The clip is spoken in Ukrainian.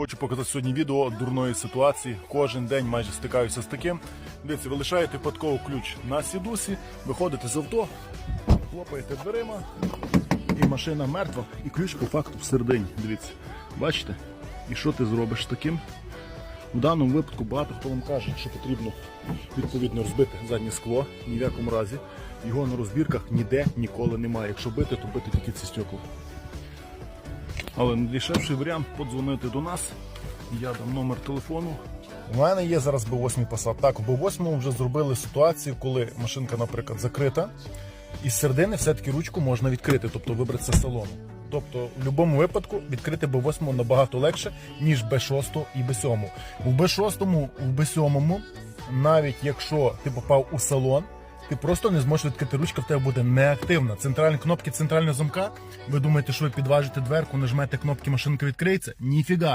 Хочу показати сьогодні відео дурної ситуації. Кожен день майже стикаюся з таким. Дивіться, ви лишаєте випадково ключ на сідусі, виходите з авто, хлопаєте дверима, і машина мертва, і ключ по факту всередині. Дивіться, бачите? І що ти зробиш з таким? У даному випадку багато хто вам каже, що потрібно відповідно розбити заднє скло. Ні в якому разі. Його на розбірках ніде ніколи немає. Якщо бити, то бити тільки ці стекла. Але найдешевший варіант подзвонити до нас. Я дам номер телефону. У мене є зараз B8 Passat. Так, у B8 вже зробили ситуацію, коли машинка, наприклад, закрита, і з середини все-таки ручку можна відкрити, тобто вибратися з салону. Тобто, в будь-якому випадку відкрити B8 набагато легше, ніж B6 і B7. У B6, у B7, навіть якщо ти попав у салон, ти просто не зможеш відкрити ручка, в тебе буде неактивна. Центральні кнопки центрального замка. Ви думаєте, що ви підважите дверку, нажмете кнопки, машинка відкриється? Ніфіга.